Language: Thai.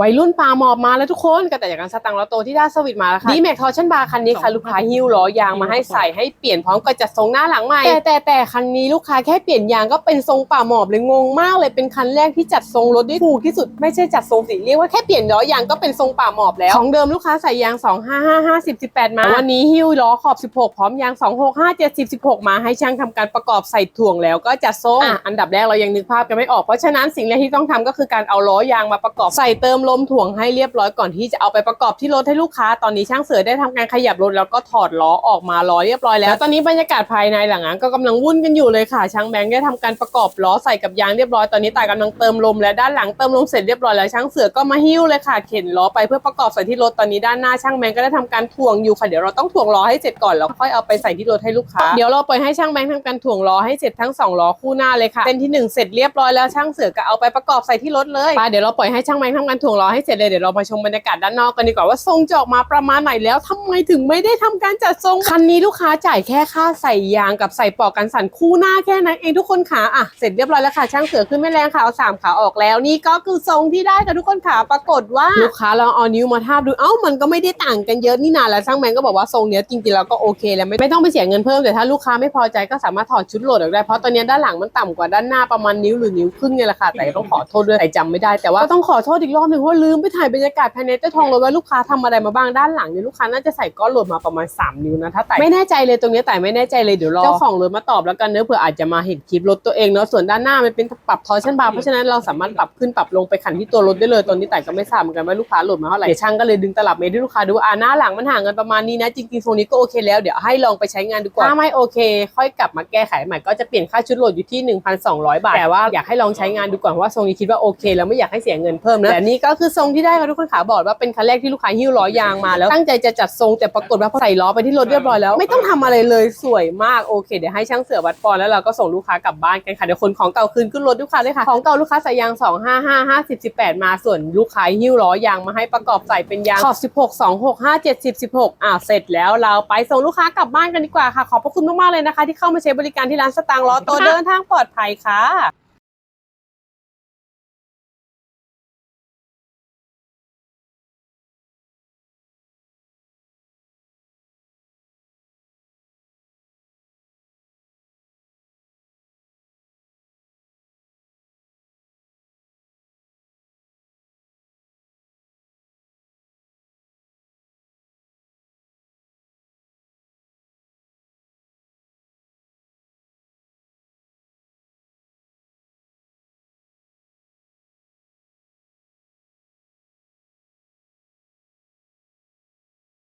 วัยรุ่นปลาหมอบมาแล้วทุกคนก็แต่จากการสตังค์ลอตโตที่ได้สวิตมาแล้วค่ะดีแม็กทอชั่นบาร์คันนี้ค่ะ ลูกค้าหิ้วล้อยางมาให้ใส่ให้เปลี่ยนพร้อมกับจัดทรงหน้าหลังใหม่ แต่แต่แต่คันนี้ลูกค้าแค่เปลี่ยนยางก็เป็นทรงป่าหมอบเลยงงมากเลยเป็นคันแรกที่จัดทรงรถได้ถูกที่สุดไม่ใช่จัดทรงสีเรียกว่าแค่เปลี่ยนล้อยางก็เป็นทรงป่าหมอบแล้วของเดิมลูกค้าใส่ยาง 255 50 18 มาวันนี้หิ้วล้อขอบ 16 พร้อมยาง 265 70 16 มาให้ช่างทำการประกอบใส่ถ่วงแล้วก็จัดทรงอะอันดับแรกเรายังนึกภาพกันไม่ออกเพราะฉะนั้นสิ่งแรกที่ต้องทำก็คือการเอาล้อยางมาประกอบใส่เติมลมถ่วงให้เรียบร้อยก่อนที่จะเอาไปประกอบที่รถให้ลูกค้า ตอนนี้ช่างเสือได้ทำการขยับรถแล้วก็ถอดล้อออกมาล้อเรียบร้อยแล้ว ตอนนี้บรรยากาศภายในหลังนั้นก็กำลังวุ่นกันอยู่เลยค่ะ ช่างแบงค์ได้ทำการประกอบล้อใส่กับยางเรียบร้อย ตอนนี้ตายกำลังเติมลมและด้านหลังเติมลมเสร็จเรียบร้อยแล้วช่างเสือก็มาหิ้วเลยค่ะ เข็นล้อไปเพื่อประกอบใส่ที่รถ ตอนนี้ด้านหน้าช่างแบงค์ก็ได้ทำการถ่วงอยู่ค่ะ เดี๋ยวเราต้องถ่วงล้อให้เสร็จก่อนแล้วค่อยเอาไปใส่ที่รถให้ลูกค้า เดี๋ยวเราปล่อยให้ช่างแบงค์ทำการถ่วงล้อให้เสร็จทั้งสองล้อคู่หน้าเลยค่ะเส้นที่หนึ่งเสร็จเรียบร้อยแล้วช่างเสือก็เอาไปประกอบใส่ที่รถเลยไปเดี๋ยวเราปล่อยให้ช่างแบงค์ทำการถ่วงล้อให้เสร็จเลยเดี๋ยวเรามาชมบรรยากาศด้านนอกกันดีกว่าว่าทรงจะออกมาประมาณไหนแล้วทำไมถึงไม่ได้ทำการจัดทรงคันนี้ลูกค้าจ่ายแค่ค่าใส่ยางกับใส่ปลอกกันสั่นคู่หน้าแค่นั้นเองทุกคนขาอะเสร็จเรียบร้อยแล้วค่ะช่างเสือขึ้นแม่แรงค่ะเอาสามขาออกแล้วนี่ก็คือทรงที่ได้ค่ะทุกคนขาปรากฏว่าลูกค้าลองเอานิ้วมาทาบดูเอ้ามันก็ไม่ได้ต่างกันเยอะนี่นาแล้วช่างแมนก็บอกว่าทรงเนี้ยจริงๆแล้วก็โอเคแล้วไม่ไม่ต้องไปเสียเงินเพิ่มแต่ถ้าลูกค้าไม่พอใจก็สามารถถอดชุดโหลดออกได้เพราะตอนนี้ด้านหลังมันต่ำกว่าด้านหน้าประมาณนิ้วหรือนิ้วครึ่งเนี่ยแหละค่ะแต่ต้องขอโทษด้วยแต่จำไม่ได้แต่ว่าต้องขอโทษอีกรอบหนึ่งราะลืมไปถ่ายบรรยากาศภายในเจ้าทองรถว่าลูกค้าทำอะไรมาบ้างด้านหลังเนี่ยลูกค้าน่าจะใส่ก้อนโหลดมาประมาณ 3 นิ้วนะถ้าแต่ไม่แน่ใจเลยตรงเนี้ยแต่ไม่แน่ใจเลยเดี๋ยวรอเจ้าของรถมาตอบแล้วกันเนื้อะเผื่ออาจจะมาเห็นคลิปรถตัวเองเนาะส่วนด้านหน้ามันเป็นปรับทอร์ชันบาร์เพราะฉะนั้นเราสามารถปรับขึ้นปรับลงไปขันที่ตัวรถได้เลยตอนนี้แต่ก็ไม่ทราบเหมือนกันว่าลูกค้าโหลดมาเท่าไหร่เดี๋ยวช่างก็เลยดึงตลับเมตรให้ลูกค้าดูว่าอ่าหน้าหลังมันห่างกันประมาณนี้นะจริงๆทรงนี้ก็โอเคแล้วเดี๋ยวให้ลองไปใช้งานดูก่อนถ้าไม่โอเค ค่อยกลับมาแก้ไขใหม่ก็จะเปลี่ยนค่าชุดโหลดอยู่ที่ 1,200 บาทแต่ว่าอยากให้ลองใช้งานดูก่อนเพราะว่าทรงนี้คิดว่าโอเค แล้วไม่อยากให้เสียเงินเพิ่มนะแต่นี่ก็คือทรงที่ได้ค่ะทุกคนขาบอกว่าเป็นคันแรกที่ลูกค้าหิ้วล้อยางมาแล้วตั้งใจจะจัดทรงแต่ปรากฏว่าพอใส่ล้อไปที่รถเรียบร้อยแล้วไม่ต้องทำอะไรเลยสวยมากโอเคเดี๋ยวให้ช่างเสือวัดปอนแล้วเราก็ส่งลูกค้ากลับบ้านกันค่ะเดี๋ยวคนของเก่าคืนขึ้นรถลูกค้าเลยค่ะของเก่าลูกค้าใส่ยาง 255 50 18 มาส่วนลูกค้าหิ้วล้อยางมาให้ประกอบใส่เป็นยางขอบ16 26 5 70 16อ่าเสร็จแล้วเราไปส่งลูกค้ากลับบ้านกันดีกว่าค่ะขอบพระคุณมากๆเลยนะคะ ที่เข้ามาใช้บริการที่ร้านสตางค์ล้อโตเดินทางปลอดภัยค่ะ